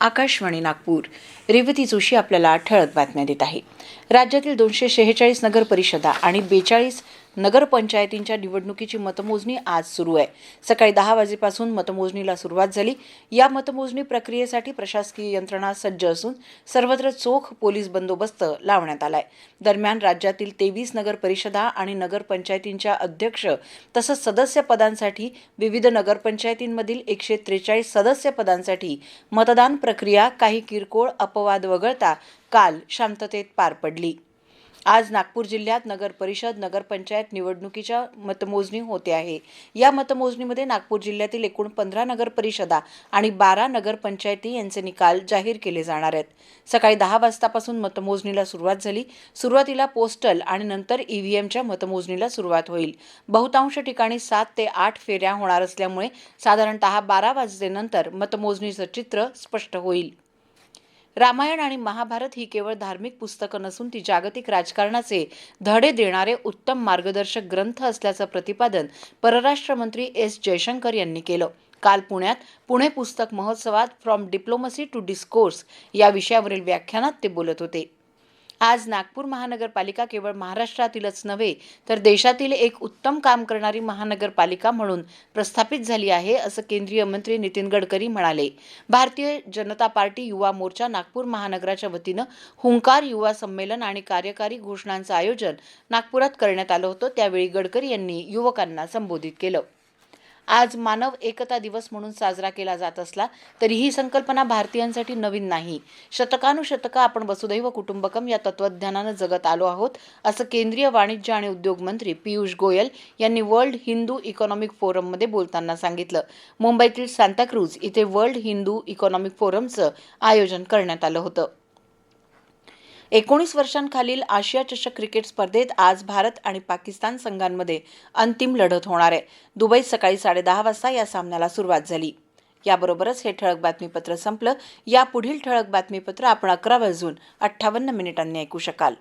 आकाशवाणी नागपूर. रेवती जोशी आपल्याला ठळक बातम्या देत आहे. राज्यातील दोनशे शेहेचाळीस नगर परिषदा आणि बेचाळीस नगरपंचायतींच्या निवडणुकीची मतमोजणी आज सुरू आहे. सकाळी दहा वाजेपासून मतमोजणीला सुरुवात झाली. या मतमोजणी प्रक्रियेसाठी प्रशासकीय यंत्रणा सज्ज असून सर्वत्र चोख पोलीस बंदोबस्त लावण्यात आलाय. दरम्यान राज्यातील तेवीस नगर परिषदा आणि नगरपंचायतींच्या अध्यक्ष तसंच सदस्य पदांसाठी विविध नगरपंचायतींमधील एकशे त्रेचाळीस सदस्य पदांसाठी मतदान प्रक्रिया काही किरकोळ अपवाद वगळता काल शांततेत पार पडली. आज नागपूर जिल्ह्यात नगर परिषद नगरपंचायत निवडणुकीच्या मतमोजणी होते आहे. या मतमोजणीमध्ये नागपूर जिल्ह्यातील एकूण पंधरा नगरपरिषदा आणि बारा नगरपंचायती यांचे निकाल जाहीर केले जाणार आहेत. सकाळी दहा वाजतापासून मतमोजणीला सुरुवात झाली. सुरुवातीला पोस्टल आणि नंतर ईव्हीएमच्या मतमोजणीला सुरुवात होईल. बहुतांश ठिकाणी सात ते आठ फेऱ्या होणार असल्यामुळे साधारणतः बारा वाजेनंतर मतमोजणीचं चित्र स्पष्ट होईल. रामायण आणि महाभारत ही केवळ धार्मिक पुस्तकं नसून ती जागतिक राजकारणाचे धडे देणारे उत्तम मार्गदर्शक ग्रंथ असल्याचं प्रतिपादन परराष्ट्र मंत्री एस जयशंकर यांनी केलं. काल पुण्यात पुणे पुस्तक महोत्सवात फ्रॉम डिप्लोमसी टू डिस्कोर्स या विषयावरील व्याख्यानात ते बोलत होते. आज नागपूर महानगरपालिका केवळ महाराष्ट्रातीलच नव्हे तर देशातील एक उत्तम काम करणारी महानगरपालिका म्हणून प्रस्थापित झाली आहे असं केंद्रीय मंत्री नितीन गडकरी म्हणाले. भारतीय जनता पार्टी युवा मोर्चा नागपूर महानगराच्या वतीनं हुंकार युवा संमेलन आणि कार्यकारी घोषणांचं आयोजन नागपुरात करण्यात आलं होतं त्यावेळी गडकरी यांनी युवकांना संबोधित केलं. आज मानव एकता दिवस म्हणून साजरा केला जात असला तरी ही संकल्पना भारतीयांसाठी नवीन नाही. शतकानुशतका आपण वसुदैव कुटुंबकम या तत्वज्ञानानं जगत आलो आहोत असं केंद्रीय वाणिज्य आणि उद्योग मंत्री पियुष गोयल यांनी वर्ल्ड हिंदू इकॉनॉमिक फोरममध्ये बोलताना सांगितलं. मुंबईतील सांताक्रूज इथे वर्ल्ड हिंदू इकॉनॉमिक फोरमचं आयोजन करण्यात आलं होतं. एकोणीस वर्षांखालील आशिया चषक क्रिकेट स्पर्धेत आज भारत आणि पाकिस्तान संघांमध्ये अंतिम लढत होणार आहे. दुबईत सकाळी साडेदहा वाजता या सामन्याला सुरुवात झाली. याबरोबरच हे ठळक बातमीपत्र संपलं. या पुढील ठळक बातमीपत्र आपण अकरा वाजून अठ्ठावन्न मिनिटांनी ऐकू शकाल.